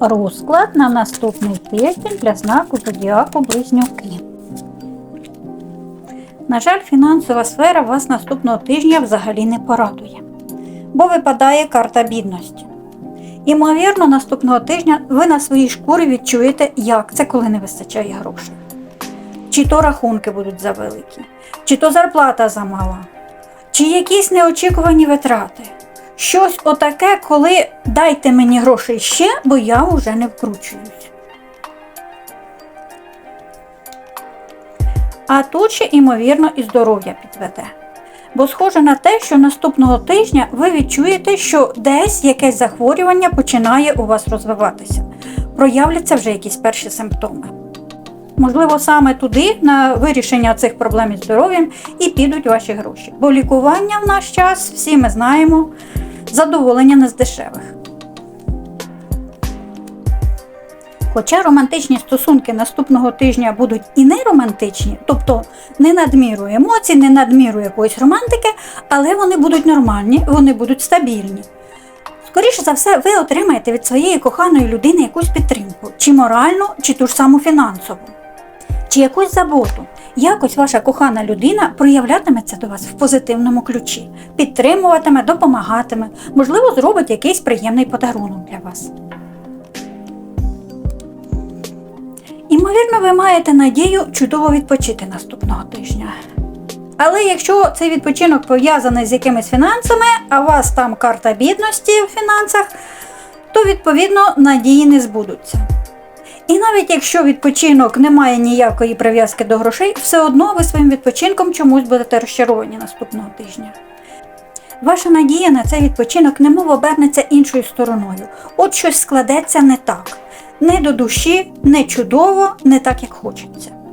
Розклад на наступний тиждень для знаку зодіаку Близнюки. На жаль, фінансова сфера вас наступного тижня взагалі не порадує, бо випадає карта бідності. Імовірно, наступного тижня ви на своїй шкурі відчуєте, як це, коли не вистачає грошей. Чи то рахунки будуть завеликі, чи то зарплата замала, чи якісь неочікувані витрати. Щось отаке, коли дайте мені грошей ще, бо я вже не вкручуюсь. А тут ще, імовірно, і здоров'я підведе. Бо схоже на те, що наступного тижня ви відчуєте, що десь якесь захворювання починає у вас розвиватися. Проявляться вже якісь перші симптоми. Можливо, саме туди, на вирішення цих проблем із здоров'ям, і підуть ваші гроші. Бо лікування в наш час, всі ми знаємо, задоволення не з дешевих. Хоча романтичні стосунки наступного тижня будуть і не романтичні, тобто не надміру емоцій, не надміру якоїсь романтики, але вони будуть нормальні, вони будуть стабільні. Скоріше за все, ви отримаєте від своєї коханої людини якусь підтримку, чи моральну, чи ту ж саму фінансову, чи якусь заботу. Якось ваша кохана людина проявлятиметься до вас в позитивному ключі, підтримуватиме, допомагатиме, можливо, зробить якийсь приємний подарунок для вас. Імовірно, ви маєте надію чудово відпочити наступного тижня. Але якщо цей відпочинок пов'язаний з якимись фінансами, а у вас там карта бідності в фінансах, то відповідно надії не збудуться. І навіть якщо відпочинок не має ніякої прив'язки до грошей, все одно ви своїм відпочинком чомусь будете розчаровані наступного тижня. Ваша надія на цей відпочинок немов обернеться іншою стороною. От щось складеться не так. Не до душі, не чудово, не так, як хочеться.